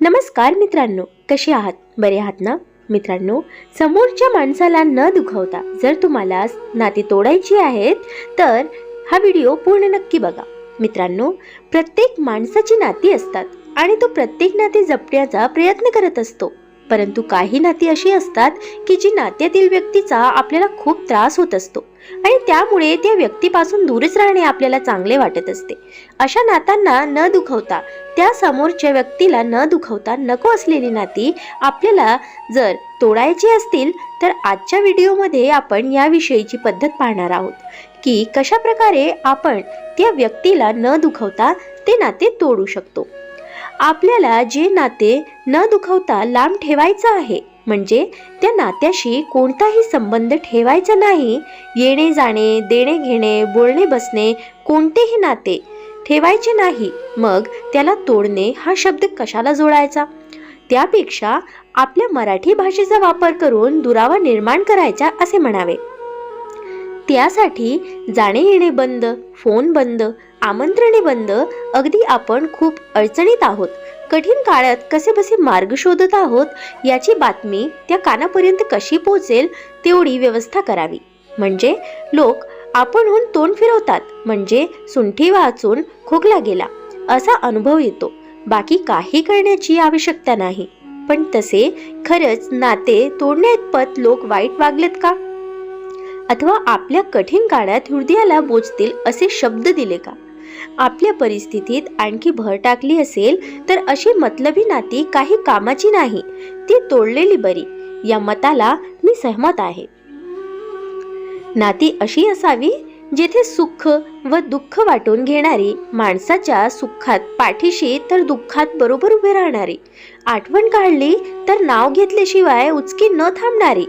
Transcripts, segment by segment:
नमस्कार मित्रांनो कसे आहात? बरे आहात ना? मित्रांनो समोरच्या माणसाला न दुखवता जर तुम्हाला नाती तोडायची आहेत तर हा व्हिडिओ पूर्ण नक्की बघा. मित्रांनो प्रत्येक माणसाची नाती असतात आणि तो प्रत्येक नाती जपण्याचा प्रयत्न करत असतो. परंतु काही नाती अशी असतात की जी नात्यातील व्यक्तीचा आपल्याला खूप त्रास होत असतो आणि त्यामुळे त्या व्यक्तीपासून दूरच राहणे आपल्याला चांगले वाटत असते. अशा नात्यांना न दुखवता त्या समोरच्या व्यक्तीला न दुखवता नको असलेली नाती आपल्याला जर तोडायची असतील तर आजच्या व्हिडिओमध्ये आपण याविषयीची पद्धत पाहणार आहोत की कशा प्रकारे आपण त्या व्यक्तीला न दुखवता ते नाते तोडू शकतो. आपल्याला जे नाते न दुखवता लांब ठेवायचं आहे म्हणजे त्या नात्याशी कोणताही संबंध ठेवायचा नाही. येणे जाणे देणे घेणे बोलणे बसणे कोणतेही नाते ठेवायचे नाही. मग त्याला तोडणे हा शब्द कशाला जोडायचा? त्यापेक्षा आपल्या मराठी भाषेचा वापर करून दुरावा निर्माण करायचा असे म्हणावे. त्यासाठी जाणे येणे बंद फोन बंद आमंत्रणे बंद अगदी आपण खूप अडचणीत आहोत. कठीण काळात कसे बसे मार्ग शोधत आहोत याची बातमी त्या कानापर्यंत कशी पोहोचेल तेवढी व्यवस्था करावी. म्हणजे लोक आपणहून तोंड फिरवतात म्हणजे सुंठी वाचून खोकला गेला असा अनुभव येतो. बाकी काही करण्याची आवश्यकता नाही. पण तसे खरंच नाते तोडण्याइतपत लोक वाईट वागलेत का? अथवा आपल्या कठीण काळात हृदयाला बोचतील असे शब्द दिले का? आपल्या परिस्थितीत आणखी भर टाकली असेल तर अशी मतलबी नाती काही कामाची नाही. ती तोडलेली बरी. या मताला मी सहमत आहे. नाती अशी असावी जेथे सुख व दुःख वाटून घेणारी माणसाच्या सुखात पाठीशी तर दुःखात बरोबर उभे राहणारी. आठवण काढली तर नाव घेतल्याशिवाय उचकी न थांबणारी.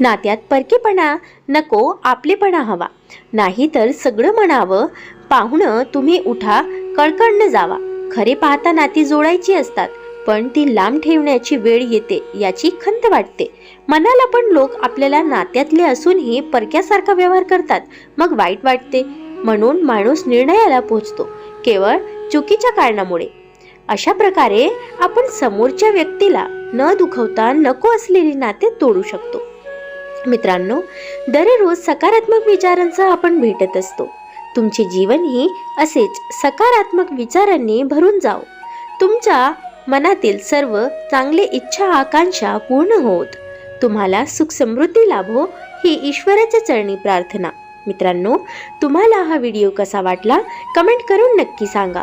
नात्यात परकेपणा नको आपलेपणा हवा. नाही तर सगळं म्हणावं पाहुणं तुम्ही उठा कळकळनं जावा. खरे पाहता नाती जोडायची असतात पण ती लांब ठेवण्याची वेळ येते याची खंत वाटते. मनाला पण लोक आपल्याला नात्यातले असूनही परक्यासारखा व्यवहार करतात. मग वाईट वाटते म्हणून माणूस निर्णयाला पोहोचतो केवळ चुकीच्या कारणामुळे. अशा प्रकारे आपण समोरच्या व्यक्तीला न दुखवता नको असलेली नाते तोडू शकतो. मित्रांनो दररोज सकारात्मक विचारांसह आपण भेटत असतो. तुमचे जीवनही असेच सकारात्मक विचारांनी भरून जाओ तुमच्या मनातील सर्व चांगले इच्छा आकांक्षा पूर्ण होत. तुम्हाला सुख समृद्धी लाभो ही ईश्वराच्या चरणी प्रार्थना. मित्रांनो तुम्हाला हा व्हिडिओ कसा वाटला? कमेंट करून नक्की सांगा.